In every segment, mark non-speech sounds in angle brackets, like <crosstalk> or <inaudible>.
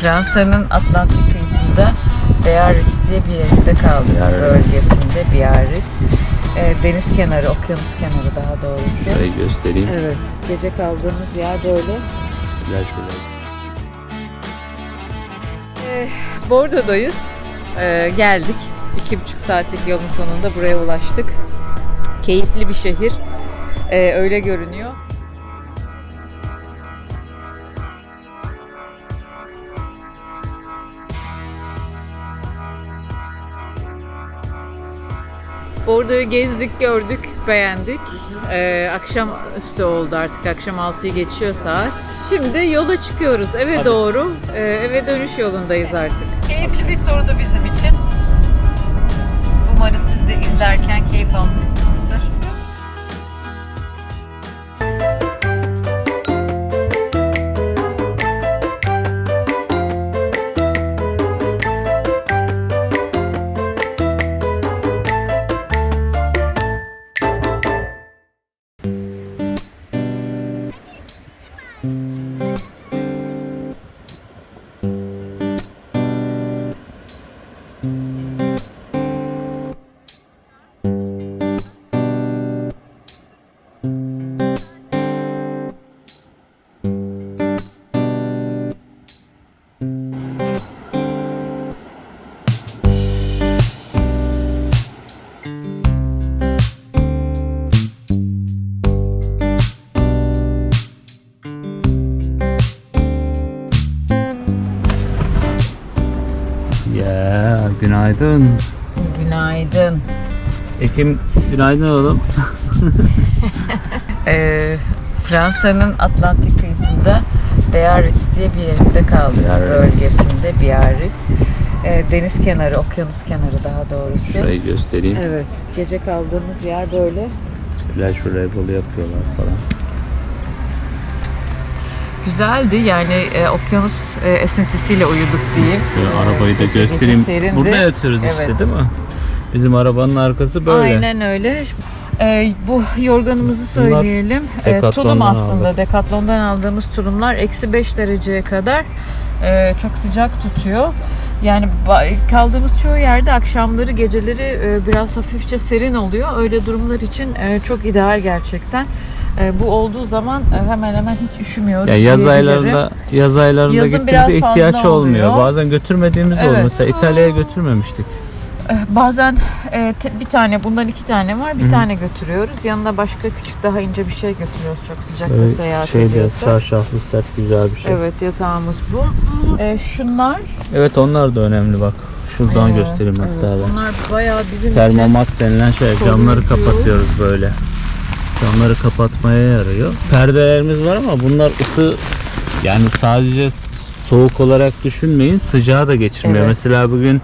Fransa'nın Atlantik kıyısında Biarritz diye bir yerinde kaldık Biarritz. bölgesinde Biarritz. Ee, deniz kenarı, okyanus kenarı daha doğrusu. Şöyle göstereyim. Evet, gece kaldığımız yer böyle. Plaj plaj. Ee, Bordo'dayız. Ee, geldik. İki buçuk saatlik yolun sonunda buraya ulaştık. Keyifli bir şehir. Ee, öyle görünüyor. Bordo'yu gezdik, gördük, beğendik. Ee, akşam üstü oldu artık. Akşam 6'yı geçiyor saat. Şimdi yola çıkıyoruz eve doğru. Ee, eve dönüş yolundayız artık. Keyifli bir turdu bizim için. Umarız siz de izlerken keyif almışsınızdır. Günaydın. Günaydın. Ekim günaydın oğlum. <laughs> Ee, Fransa'nın Atlantik kıyısında Biarritz diye bir yerinde kaldık Biarritz. bölgesinde Biarritz. Ee, deniz kenarı, okyanus kenarı daha doğrusu. Şurayı göstereyim. Evet, gece kaldığımız yer böyle. Plaj voleybolu yapıyorlar falan. Güzeldi yani e, okyanus e, esintisiyle uyuduk diyeyim. Şöyle arabayı da göstereyim. serindi. Burada yatıyoruz işte Evet. değil mi? Bizim arabanın arkası böyle. Aynen öyle. Ee, bu yorganımızı söyleyelim. Decathlon'dan tulum aslında. aldık. Decathlon'dan aldığımız tulumlar eksi 5 dereceye kadar e, çok sıcak tutuyor. Yani kaldığımız çoğu yerde akşamları geceleri e, biraz hafifçe serin oluyor. Öyle durumlar için e, çok ideal gerçekten. E, bu olduğu zaman hemen hemen hiç üşümüyoruz. Ya yaz aylarında yaz aylarında Yazın gittiğimizde ihtiyaç olmuyor. oluyor. Bazen götürmediğimiz Evet. oluyor. Mesela İtalya'ya götürmemiştik. Eh, Bazen e, te- bir tane bundan iki tane var bir Hı. tane götürüyoruz. Yanına başka küçük daha ince bir şey götürüyoruz çok sıcakta Böyle seyahat şeyde ediyorsak. çarşaflı sert güzel bir şey. Evet. Evet yatağımız bu. E, şunlar onlar da önemli bak. Şuradan e, göstereyim hatta evet, ben. Bunlar bayağı bizim için Termomat denilen şey camları koruyucu. kapatıyoruz böyle. Camları kapatmaya yarıyor. Perdelerimiz var ama bunlar ısı yani sadece soğuk olarak düşünmeyin sıcağı da geçirmiyor. Evet. Mesela bugün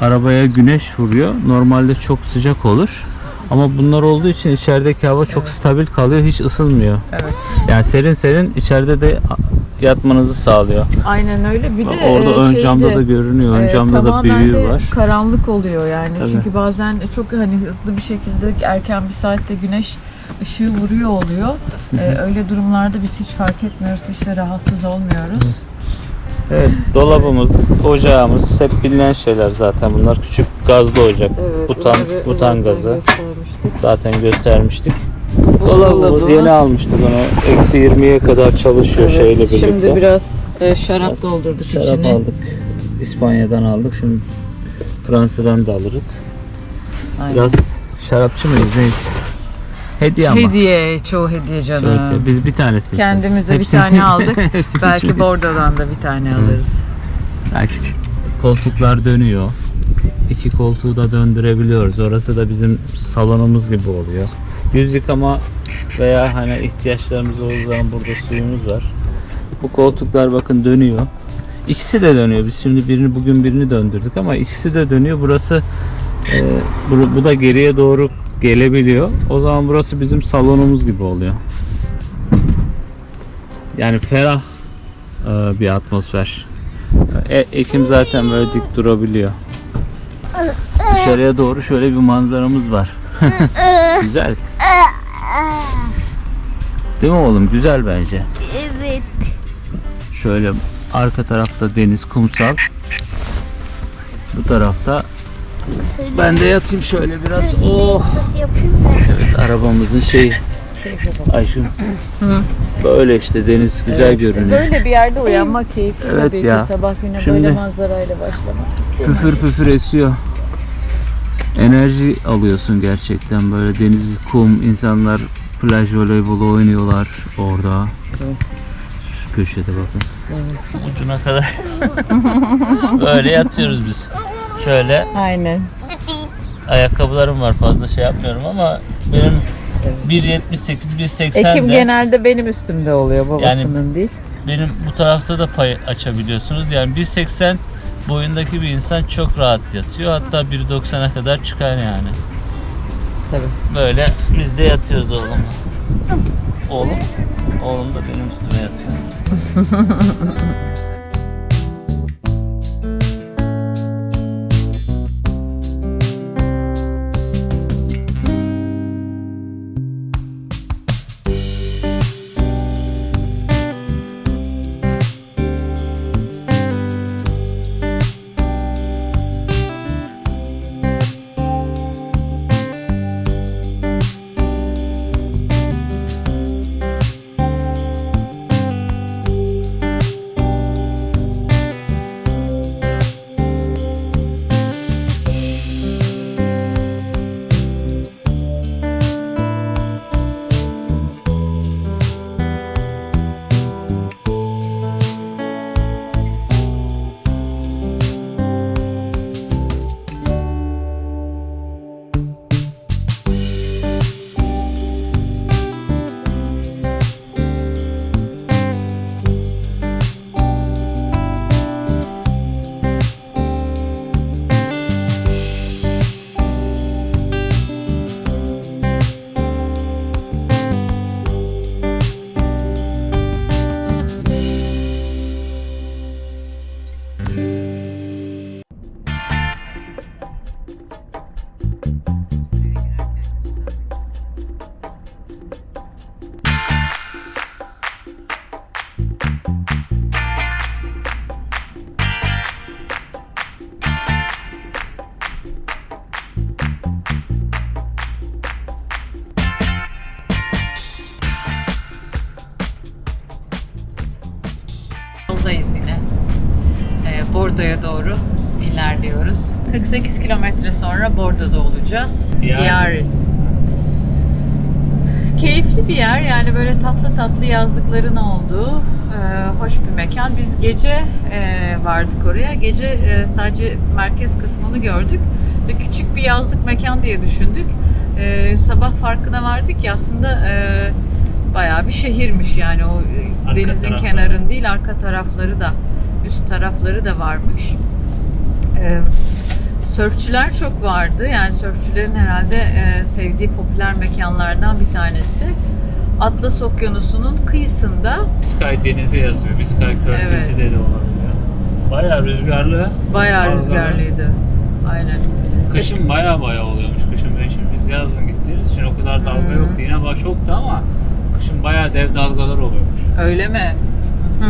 arabaya güneş vuruyor. Normalde çok sıcak olur. Ama bunlar olduğu için içerideki hava çok stabil kalıyor. Hiç ısınmıyor. evet. Yani serin serin içeride de yatmanızı sağlıyor. Aynen öyle. Bir de orada e, ön şeyde, camda da görünüyor. Ön e, camda da büyüğü de var. Karanlık oluyor yani. Tabii. Çünkü bazen çok hani hızlı bir şekilde erken bir saatte güneş ışığı vuruyor oluyor. E, öyle durumlarda biz hiç fark etmiyoruz. Hiç de rahatsız olmuyoruz. Evet, dolabımız, ocağımız hep bilinen şeyler zaten. Bunlar küçük gazlı ocak. Evet, butan, butan gazı. göstermiştik. Zaten göstermiştik. Bu Dolabımız dolabı. yeni almıştık onu. Eksi 20'ye kadar çalışıyor Evet, şeyle birlikte. Şimdi biraz e, şarap doldurduk Şarap içine. aldık. İspanya'dan aldık. Şimdi Fransa'dan da alırız. Aynen. Biraz şarapçı mıyız neyiz? Hediye ama. Hediye, çoğu hediye canım. Çok- Biz bir tanesini içeceğiz. Kendimize bir Hepsini- tane aldık. <laughs> hepsini Belki içmeyiz. Bordo'dan da bir tane alırız. Belki koltuklar dönüyor. İki koltuğu da döndürebiliyoruz. Orası da bizim salonumuz gibi oluyor. Yüz yıkama veya hani ihtiyaçlarımız olduğu zaman burada suyumuz var. Bu koltuklar bakın dönüyor. İkisi de dönüyor. Biz şimdi birini bugün birini döndürdük ama ikisi de dönüyor. Burası bu, bu da geriye doğru gelebiliyor. O zaman burası bizim salonumuz gibi oluyor. Yani ferah e, bir atmosfer. E, Ekim zaten böyle dik durabiliyor. Dışarıya doğru şöyle bir manzaramız var. <laughs> Güzel. Değil mi oğlum? Güzel bence. Evet. Şöyle Arka tarafta deniz, kumsal. Bu tarafta ben de yatayım şöyle biraz. Oh. Evet arabamızın şeyi. Ayşun. Böyle işte deniz güzel görünüyor. Böyle bir yerde uyanmak keyifli Evet tabii ya. ki sabah güne Şimdi- böyle manzarayla başlamak. Püfür püfür esiyor. Enerji alıyorsun gerçekten böyle deniz, kum, insanlar plaj voleybolu oynuyorlar orada. Şu köşede bakın. Ucuna kadar. <laughs> böyle yatıyoruz biz. <laughs> Şöyle Aynen. ayakkabılarım var fazla şey yapmıyorum ama benim 1.78 1.80 Ekim de genelde benim üstümde oluyor babasının değil. benim bu tarafta da pay açabiliyorsunuz. Yani 1.80 boyundaki bir insan çok rahat yatıyor. Hatta 1.90'a kadar çıkar yani. Tabii. Böyle biz de yatıyoruz oğlum. Oğlum? Oğlum da benim üstüme yatıyor. <laughs> Bordo'ya doğru ilerliyoruz. 48 kilometre sonra Bordo'da olacağız. Biarritz. Keyifli bir yer yani böyle tatlı tatlı yazlıkların olduğu e, hoş bir mekan. Biz gece e, vardık oraya. Gece e, sadece merkez kısmını gördük ve küçük bir yazlık mekan diye düşündük. E, sabah farkına vardık ki aslında e, bayağı bir şehirmiş yani o e, Arka denizin tarafları. kenarın değil arka tarafları da tarafları da varmış. E, Sörfçüler çok vardı. Yani sörfçülerin herhalde e, sevdiği popüler mekanlardan bir tanesi. Atlas Okyanusu'nun kıyısında Biskay denizi yazıyor. Biskay körfezi Evet. de de olabiliyor. Bayağı rüzgarlı. bayağı Dalgalı. rüzgarlıydı. Aynen. Kışın bayağı bayağı oluyormuş. Kışın ben şimdi biz yazın gittiğimiz için o kadar dalga Hmm. yoktu. Yine baş çoktu ama kışın bayağı dev dalgalar oluyormuş. Öyle mi? Hı.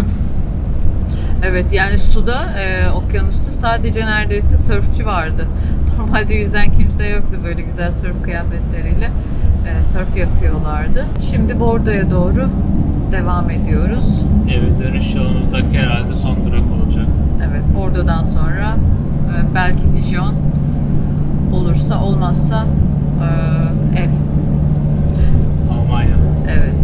Evet yani suda, e, okyanusta sadece neredeyse sörfçü vardı. <laughs> Normalde yüzden kimse yoktu böyle güzel sörf kıyafetleriyle. E, sörf yapıyorlardı. Şimdi Bordo'ya doğru devam ediyoruz. Eve dönüş yolumuzdaki herhalde son durak olacak. Evet, Bordo'dan sonra e, belki Dijon olursa olmazsa e, ev. Almanya. Evet.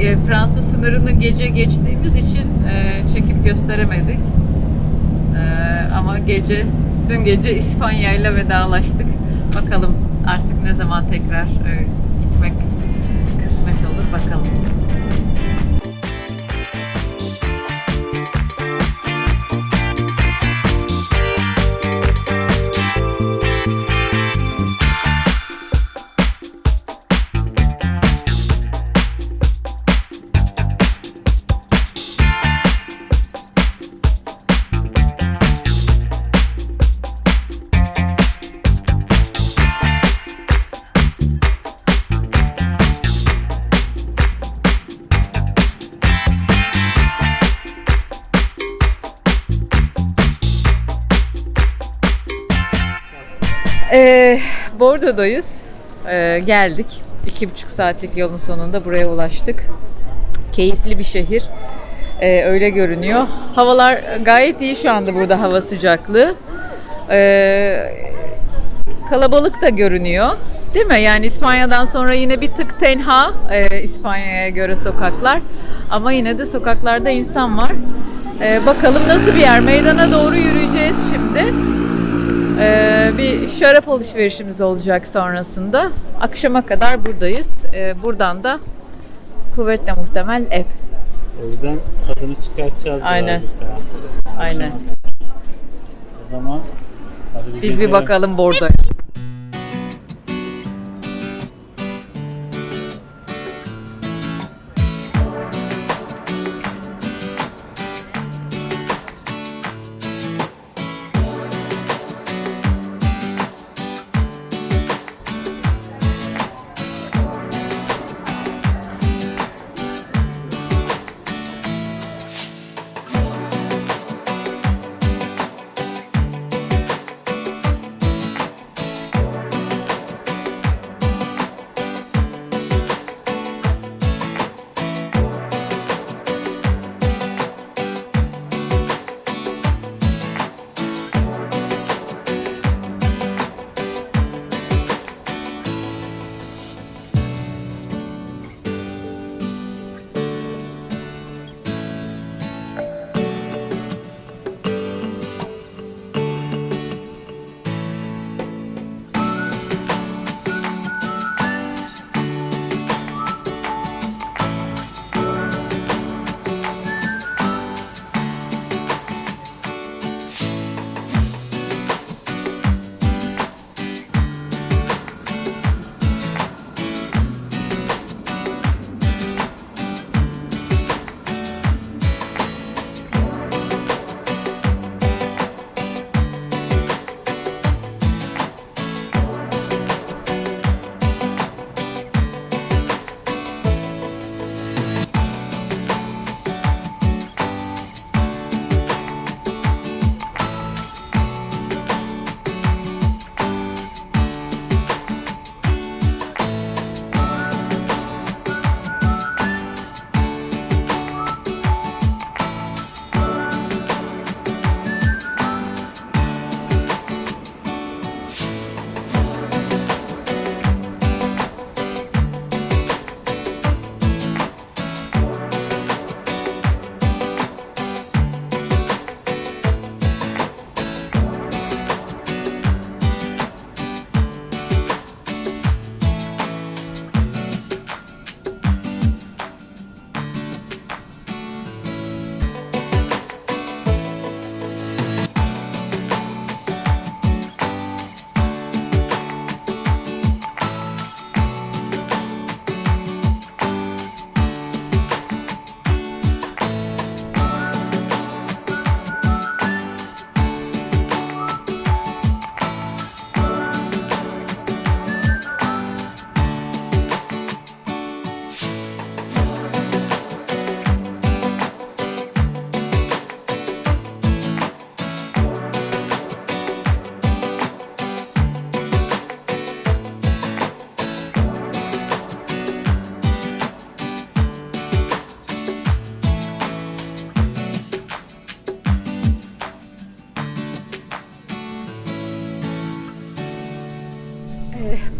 E, Fransa sınırını gece geçtiğimiz için e, çekip gösteremedik. E, ama gece, dün gece İspanya ile vedalaştık. Bakalım artık ne zaman tekrar e, gitmek kısmet olur bakalım. Ee, Bordo'dayız. Ee, geldik. İki buçuk saatlik yolun sonunda buraya ulaştık. Keyifli bir şehir. Ee, öyle görünüyor. Havalar gayet iyi şu anda burada hava sıcaklığı. Ee, kalabalık da görünüyor. Değil mi? Yani İspanya'dan sonra yine bir tık tenha e, İspanya'ya göre sokaklar. Ama yine de sokaklarda insan var. Ee, bakalım nasıl bir yer. Meydana doğru yürüyeceğiz şimdi. Ee, bir şarap alışverişimiz olacak sonrasında. Akşama kadar buradayız. Ee, buradan da kuvvetle muhtemel ev. O yüzden tadını çıkartacağız Aynen. birazcık daha. Aynen. O zaman hadi Biz bir gezelim. bakalım Bordo.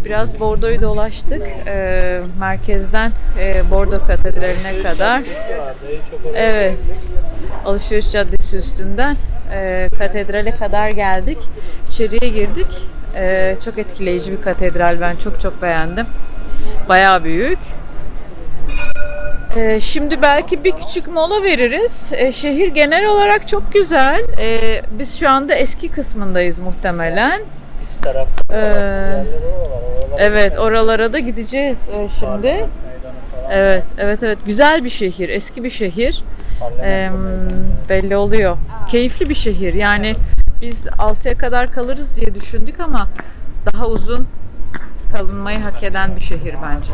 Biraz Bordo'yu dolaştık. Ee, merkezden e, Bordo Katedrali'ne kadar. Evet. Alışveriş Caddesi üstünden e, katedrale kadar geldik. İçeriye girdik. E, çok etkileyici bir katedral. Ben çok çok beğendim. Bayağı büyük. E, şimdi belki bir küçük mola veririz. E, şehir genel olarak çok güzel. E, biz şu anda eski kısmındayız muhtemelen. İç tarafta Ee, Evet, oralara da gideceğiz e, şimdi. Evet, evet, evet. Güzel bir şehir, eski bir şehir. Meydanı. belli oluyor. Keyifli bir şehir. Yani biz 6'ya kadar kalırız diye düşündük ama daha uzun kalınmayı hak eden bir şehir bence.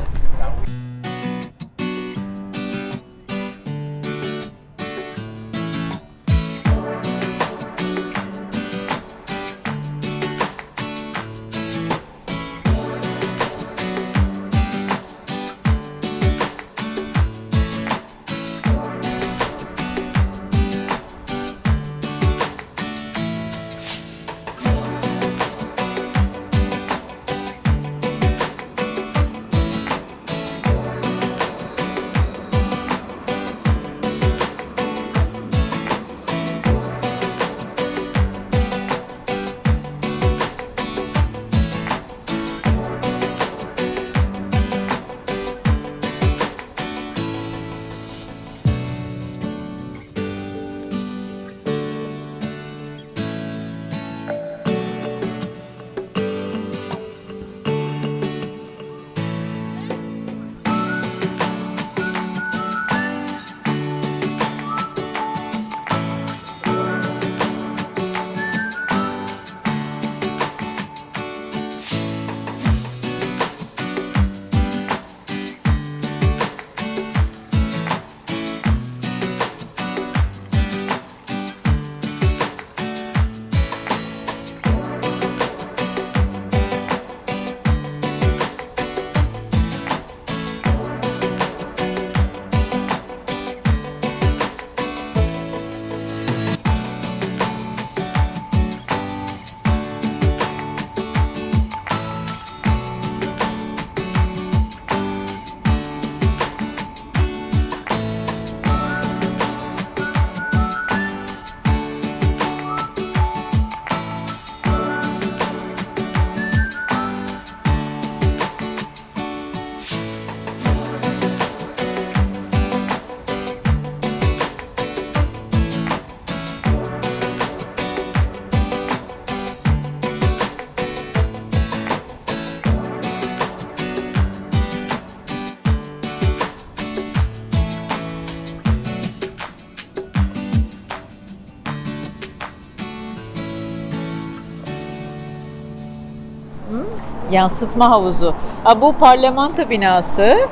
Yansıtma havuzu. Ha, bu parlamento binası.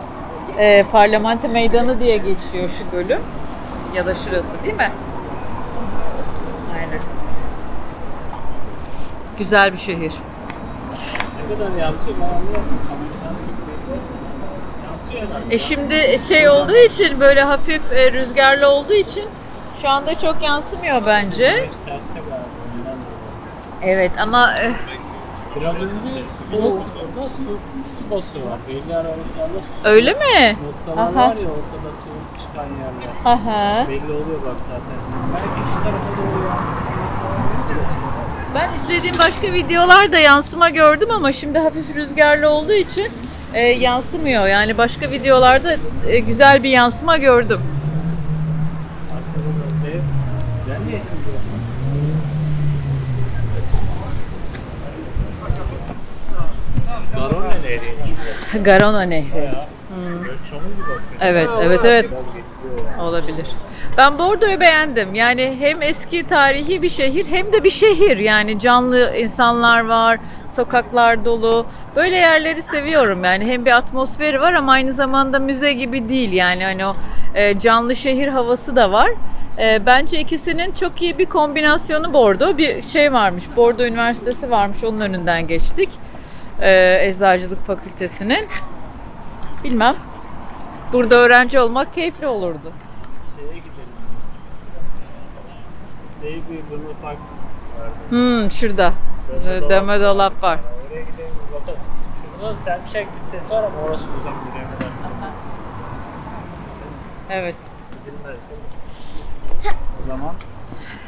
Ee, parlamento meydanı diye geçiyor şu bölüm. Ya da şurası değil mi? Aynen. Güzel bir şehir. Ne kadar yansıyor. E şimdi şey olduğu için böyle hafif e, rüzgarlı olduğu için şu anda çok yansımıyor bence. Evet ama e, Biraz önce soğuk orada su, su basıyorlar. Belli aralıklarla su öyle mi? noktalar Aha. var ya ortada su çıkan yerler. Aha. Belli oluyor bak zaten. Belki şu tarafa doğru yansın. Ben izlediğim başka videolarda yansıma gördüm ama şimdi hafif rüzgarlı olduğu için e, yansımıyor. Yani başka videolarda e, güzel bir yansıma gördüm. Arkada da dev. Ben niye gidiyorsun? Garona Nehri. çamur gibi bakıyor. Evet, evet, evet. Olabilir. Ben Bordo'yu beğendim. Yani hem eski tarihi bir şehir hem de bir şehir. Yani canlı insanlar var, sokaklar dolu. Böyle yerleri seviyorum. Yani hem bir atmosferi var ama aynı zamanda müze gibi değil. Yani hani o e, canlı şehir havası da var. E, bence ikisinin çok iyi bir kombinasyonu Bordo. Bir şey varmış, Bordo Üniversitesi varmış. Onun önünden geçtik. E, Eczacılık Fakültesinin. Bilmem. Burada öğrenci olmak keyifli olurdu. Şeye gidelim. Bir vardı. Hmm, şurada. Dönme Dönme dolap var. Oraya gidelim bir bakalım. Şurada Serpişen Kilisesi var ama orası uzak buraya kadar. Evet. Gidilmez değil mi? O zaman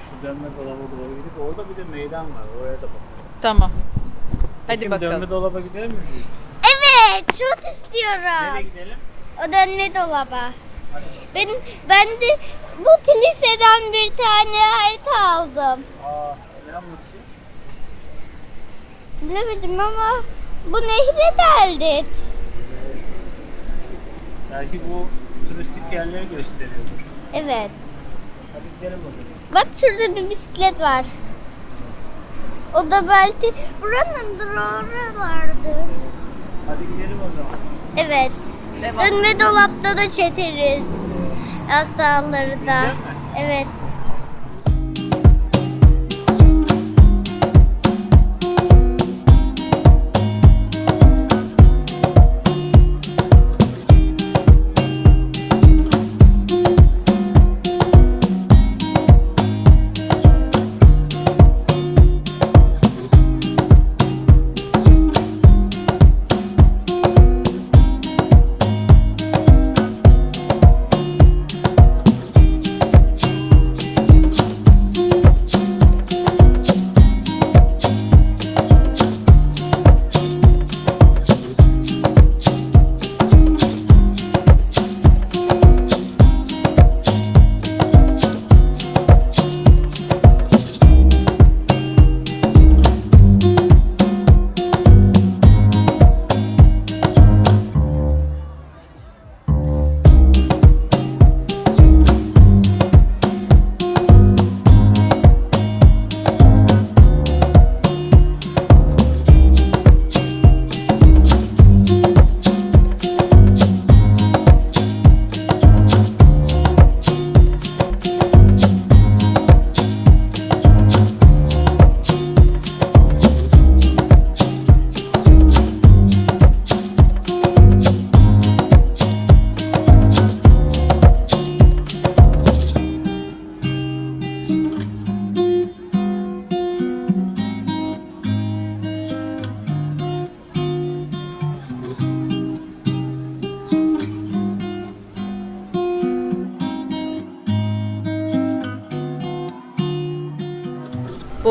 şu dönme dolaba doğru gidip orada bir de meydan var. Oraya da bakalım. Tamam. Hadi Şimdi bakalım. Dönme dolaba gidelim mi? Evet, çok Nereye istiyorum. gidelim? O dönme dolaba. Ben, ben de bu kiliseden bir tane harita aldım. Aa, ne anlatıyor? Bilemedim ama bu nehre deldik. Belki bu turistik yerleri gösteriyordur. Evet. Hadi gidelim o zaman. Bak şurada bir bisiklet var. O da belki buranındır oralardır. Hadi gidelim o zaman. Evet. Devam. Dönme dolapta da çeteriz. Hastaları da. Evet.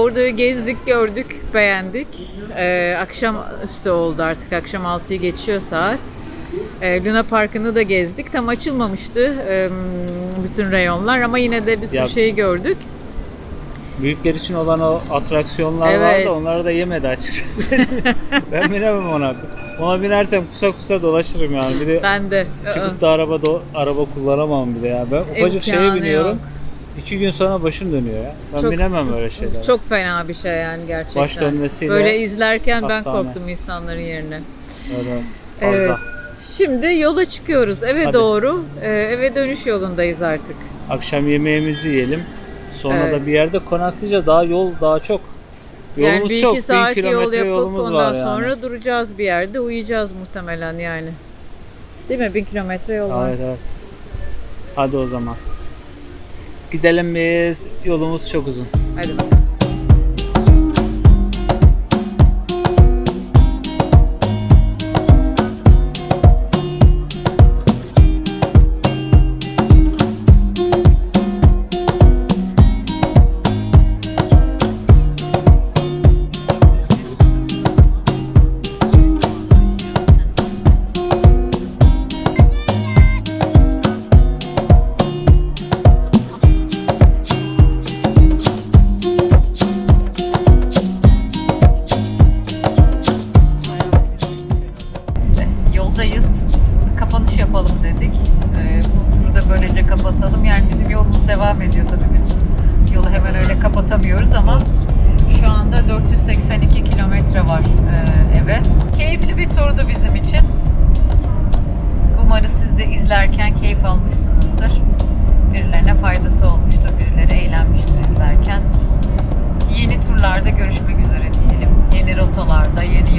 Bordo'yu gezdik, gördük, beğendik. Ee, akşam üstü oldu artık. Akşam 6'yı geçiyor saat. Ee, Luna Parkı'nı da gezdik. Tam açılmamıştı ee, bütün reyonlar ama yine de bir sürü Ya- şeyi gördük. Büyükler için olan o atraksiyonlar Evet. vardı. Onları da yemedi açıkçası. <laughs> ben binemem ona. Ona binersem kusa kusa dolaşırım yani. Bir de Ben de. çıkıp da araba do- araba kullanamam bir de ya. Ben ufacık şeye İmkanı biniyorum. yok. İki gün sonra başım dönüyor ya. Ben Çok- binemem öyle şeylere. Çok fena bir şey yani gerçekten. Baş dönmesiyle Böyle izlerken ben hastane. korktum insanların yerine. Evet, fazla. Evet. Şimdi yola çıkıyoruz eve Hadi. doğru. Ee, eve dönüş yolundayız artık. Akşam yemeğimizi yiyelim. Sonra Evet. da bir yerde konaklayacağız. Daha yol daha çok. Yolumuz yani bir çok. iki saat yol kilometre yapıp yolumuz ondan var yani. sonra duracağız bir yerde. Uyuyacağız muhtemelen yani. Değil mi? Bin kilometre yol var. Evet evet. Hadi o zaman. Gidelim biz. Yolumuz çok uzun. Hadi bakalım.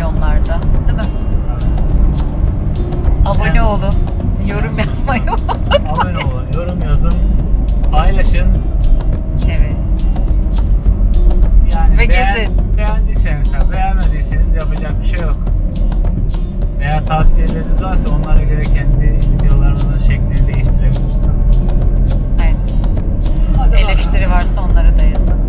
milyonlarda. Değil mi? Abone evet. olun. Yorum yazmayı <laughs> unutmayın. Abone olun, yorum yazın, paylaşın. Evet. Yani Ve beğen, gezin. Beğendiyseniz, beğenmediyseniz yapacak bir şey yok. Veya tavsiyeleriniz varsa onlara göre kendi videolarımızın şeklini değiştirebiliriz. Evet. Hadi Eleştiri bakalım. varsa onları da yazın.